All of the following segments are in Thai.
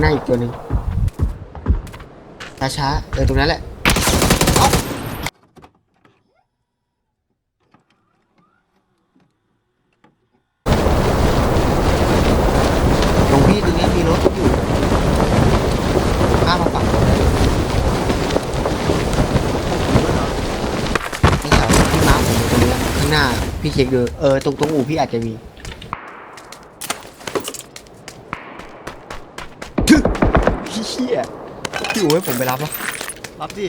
างหน้าอีกตัวหนึ่งช้าช้าเออตรงนั้นแหละเอ้าตรงพี่ตรงนี้มีรถอยู่ข้ามมาฝั่งผมได้นี่ครับพี่ม้าผมตรงนี้ข้างหน้าพี่เช็คดูเออตรงตรงอู่พี่อาจจะมี พี่เชี่ย พี่อู๋ให้ผมไปรับวะรับดิ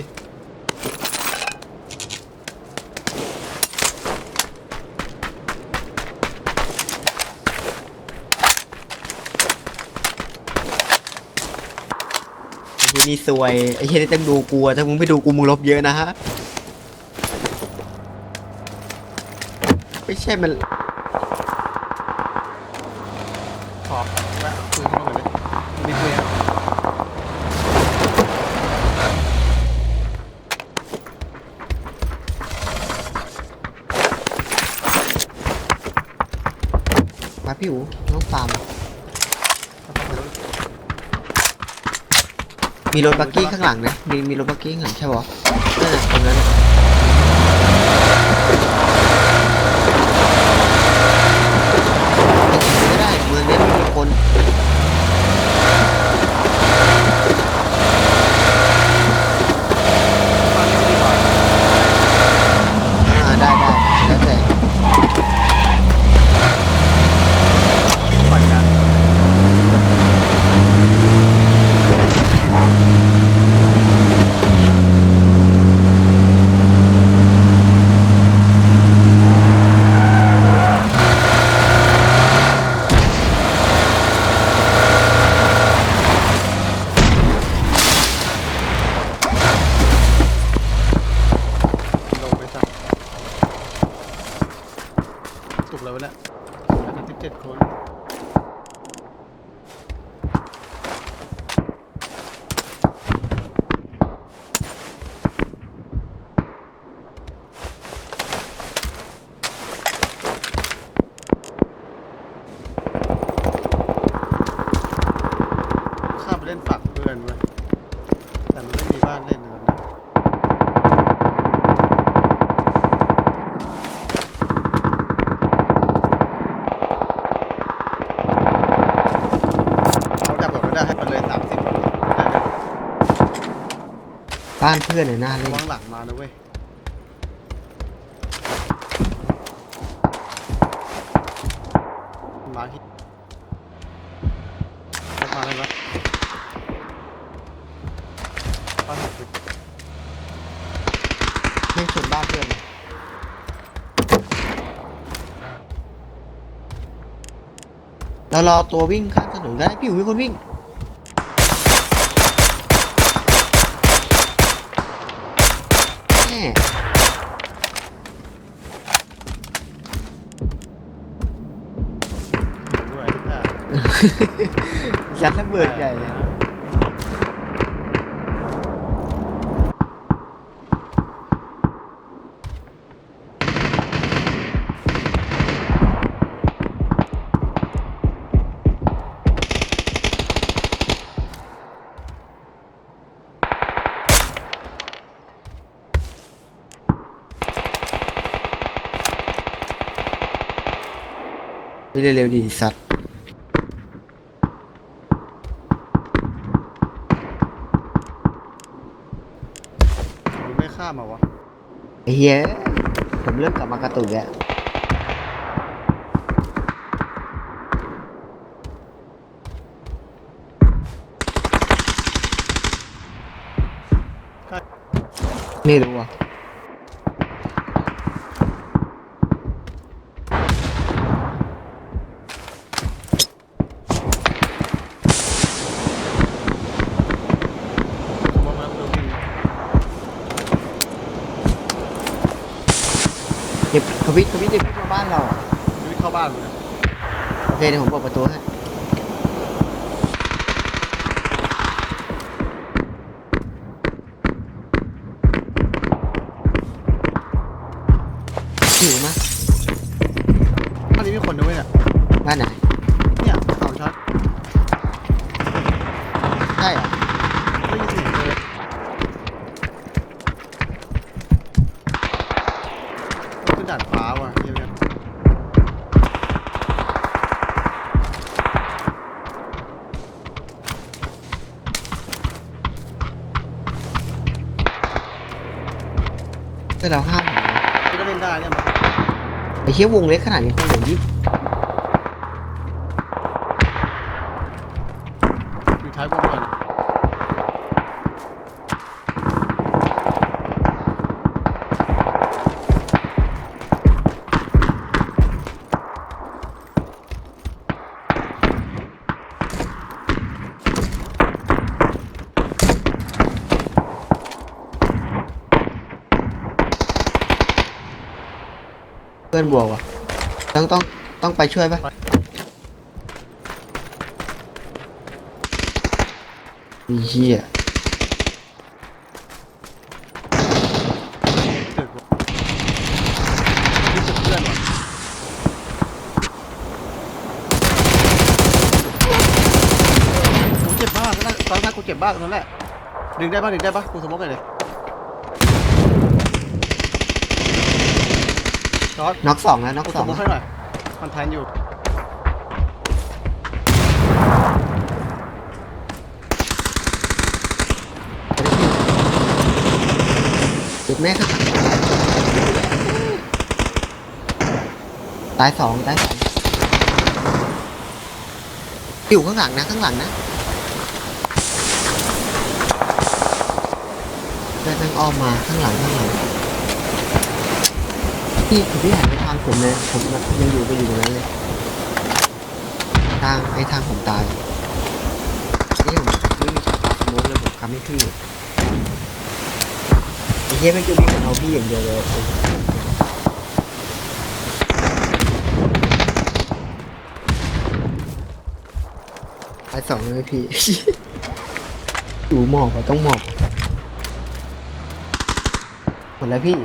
ไอ้เหี้ยนี่ซวยไอ้เหี้ยนี่ต้องดูกูอะถ้ามึงไม่ดูกูมึงลบเยอะนะฮะไม่ใช่มันขอบแวะคุยกันก่อนเลยมีคุยครับ พี่อู๋น้องฟาร์มมีรถบักกี้ข้างหลังนะ มีมีรถบักกี้ข้างหลังใช่ปะนั่นน่ะตรงนั้นไม่ได้เมืองนี้ไม่มีคน อ่าได้ได้แล้วแต่ ปล่อยกัน ลงไปสักสุกแล้ววะเนี่ยอาทิตย์เจ็ดคน ข้ามไปเล่นฝักเพื่อนเว้ยแต่มันไม่มีบ้านเล่นเลยนะเขาดับแบบไม่ได้ให้มันเลยสามสิบได้เลย บ้านเพื่อนเนี่ยน่าเล่ระนวังหลังมานะเว้ยมาที่มาเลยปะบ้านหลังคือไม่ชนบ้านเพื่อนเรารอตัววิ่งข้ามถนนได้พี่อู๋มีคนวิ่งแม่ ด้ว ยอะยัดระเบิดใหญ่เลย ไม่ได้เร็วดีสัตว์มันไม่ข้ามมาวะไอ้เหี้ยผมเริ่มกลับมากระตุกแล้วใช่ไม่รู้อะ ผมว่ามันเร็วจริง เดี๋ย วทวิตทวิตเดี๋ยวพี่มาบ้านเราอะวิ่งเข้าบ้านเลยโอเคเดี๋ยวผมเปิดประตูให้หิวมะบ้านนี้มีคนด้วยเนี่ยบ้านไหน เพื่อนเราห้ามผมนะพี่ก็เล่นได้เนี่ยมั้งไอ้เชี่ยวงเล็กขนาดนี้คนเหลือยี่อยู่ท้ายวงก่อน เพื่ อนบวกว่ะต้องต้องต้องไปช่วยปะอีเหี้ยตึกว่ะที่ตึกเพื่อนว่ะกูเจ็บมากนะตอนนั้นกูเจ็บมากนนั้นแหละดึงได้ปะดึงได้ปะกูสมมติเลย ช็อตน็อกสองแล้วน็อกกูสสอมงมติให้หน่อยมันทันอยู่จุดแม่ครับตายสองตายสองอยู่ข้างหลังนะข้างหลังนะเดินทางอ้อมมาข้างหลังข้างหลัง พี่พี่หันไปทางผมเลยผมยังอยู่ไปอยู่ตรงนั้นเลย ทางไอ้ทางผมตายนี่ผมไม่มีช็อตสโมกเลยผมคำไม่ขึ้นไอ้เหี้ยไม่จะวิ่งมาเอาพี่อย่างเดียวเลยตายสองเลยพี่ดูหมอบอะต้องหมอบหมดแล้วพี่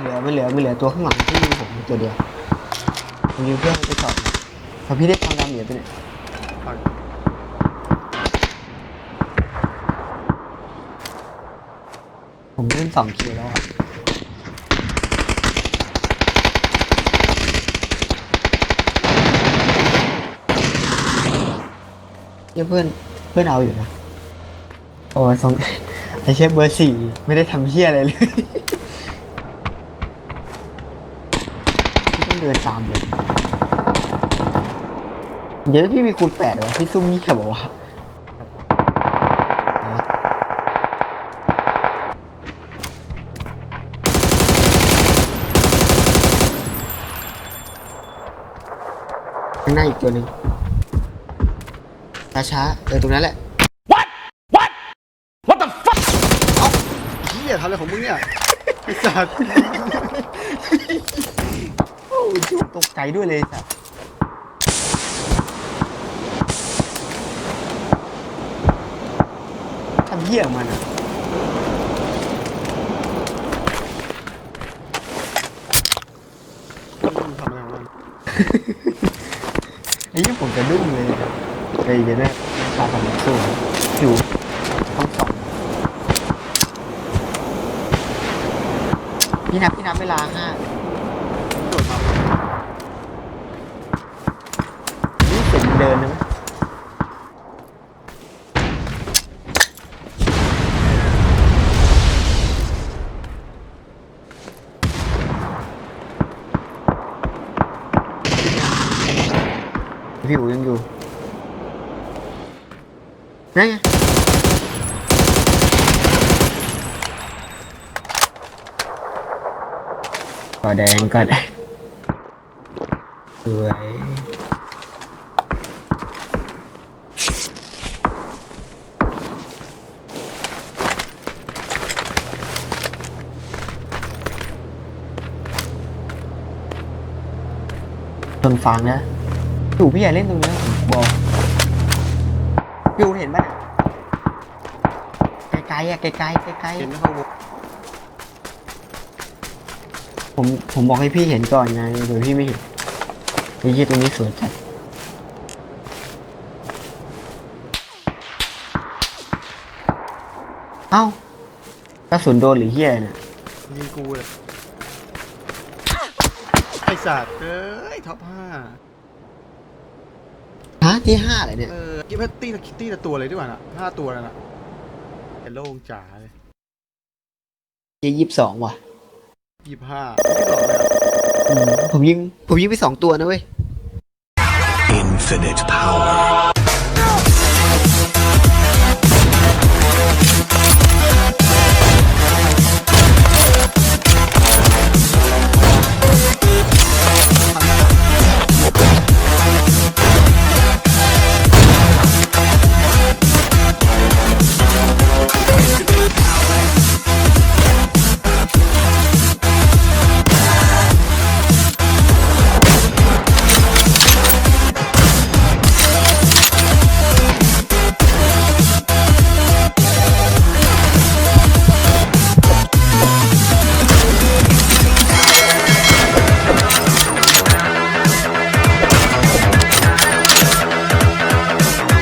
เหลือไม่เหลือไม่เหลือตัวข้างหลังที่ยิงผมตัวเดียวผมยิงเพื่อนไปก่อนพอพี่ได้ทองดำเหลือไปเนี่ยผมเล่นสองคิวแล้วอะเนี่ยเพื่อนเพื่อนเอาอยู่นะ โอ้ยสองไอเชฟเบอร์สี่ไม่ได้ทำเฮี้ยอะไรเลย พี่ต้อง เดินตามเลยเดี๋ยวพี่มีคูณแปดเหรอพี่ซุ่มนี่แค่บอกว่าข้างหน้าอีกตัวหนึ่งช้าๆเออตรงนั้นแหละเฮียทำอะไรของมึงเนี่ยไอ้สัตว์โอ้ยจุก ตกใจด้วยเลยสัสทำเหี้ยของมันอะมึงทำอะไรของมันไอ้ยี่ผมจะดุ้งเลยไอ้เดี๋ยวนะตาทำสู้อยู่ต้องสองพี่นับพี่นับเวลาห้า โดดมา เดินนะพี่อูยังอยู่นั่นไงก็แดงก็แดงสวย ทนฟังนะอยู่พี่ใหญ่เล่นตรงนี้นะผมบอกพี่อูเห็นปะไกลๆอะไกลๆไกลเห็นไม่เข้าวงๆผมผมบอกให้พี่เห็นก่อนไงเดี๋ยวพี่ไม่เห็นไอ้ยี่ตรงนี้สวยจัดเอ้ากระสุนโดนหรือเฮียเนี่ยยิงกูเลย สัตว์ เอ้ย ท็อปห้าฮะที่ห้าเลยเนี่ย เออกิฟต์ตี้ละตี้ละตัวเลยดีกว่าน่ะห้าตัวแล้วน่ะเป็นโล่งจ๋าเลยยี่ยี่สิบสองว่ะยี่ห้าที่สองเลยอะอืมผมยิง ผมยิงไปสองตัวนะเว้ย Infinite power.